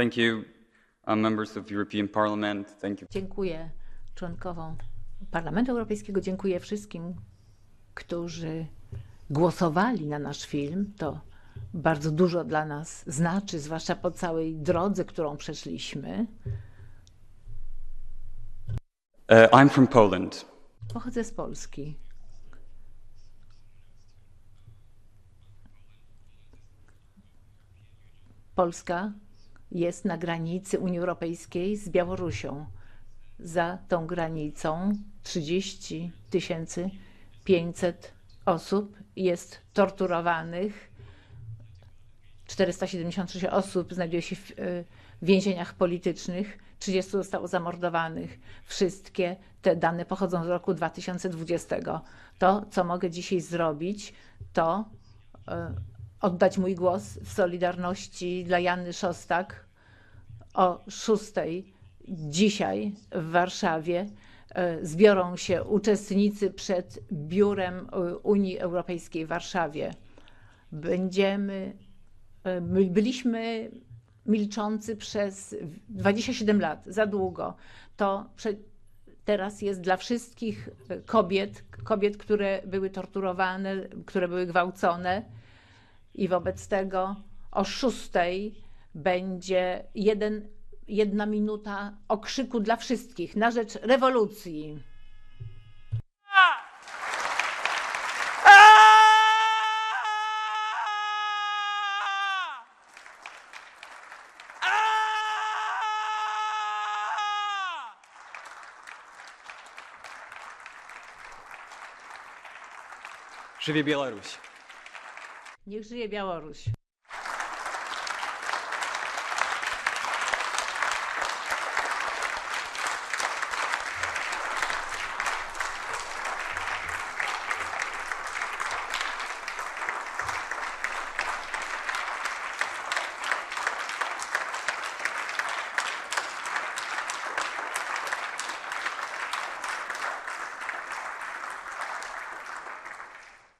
Thank you, uh, members of European Parliament. Thank you. Dziękuję członkowom Parlamentu Europejskiego, dziękuję wszystkim, którzy głosowali na nasz film. To bardzo dużo dla nas znaczy, zwłaszcza po całej drodze, którą przeszliśmy. Uh, I'm from Poland. Pochodzę z Polski. Polska jest na granicy Unii Europejskiej z Białorusią. Za tą granicą 30 500 osób jest torturowanych. 476 osób znajduje się w e, więzieniach politycznych, 30 zostało zamordowanych. Wszystkie te dane pochodzą z roku 2020. To, co mogę dzisiaj zrobić, to e, oddać mój głos w Solidarności dla Janny Szostak o 6 dzisiaj w Warszawie e, zbiorą się uczestnicy przed biurem e, Unii Europejskiej w Warszawie. Będziemy, e, my byliśmy milczący przez 27 lat, za długo. To prze, teraz jest dla wszystkich kobiet, kobiet, które były torturowane, które były gwałcone i wobec tego o szóstej będzie jeden, jedna minuta okrzyku dla wszystkich na rzecz rewolucji. Żywie Białoruś. Niech żyje Białoruś.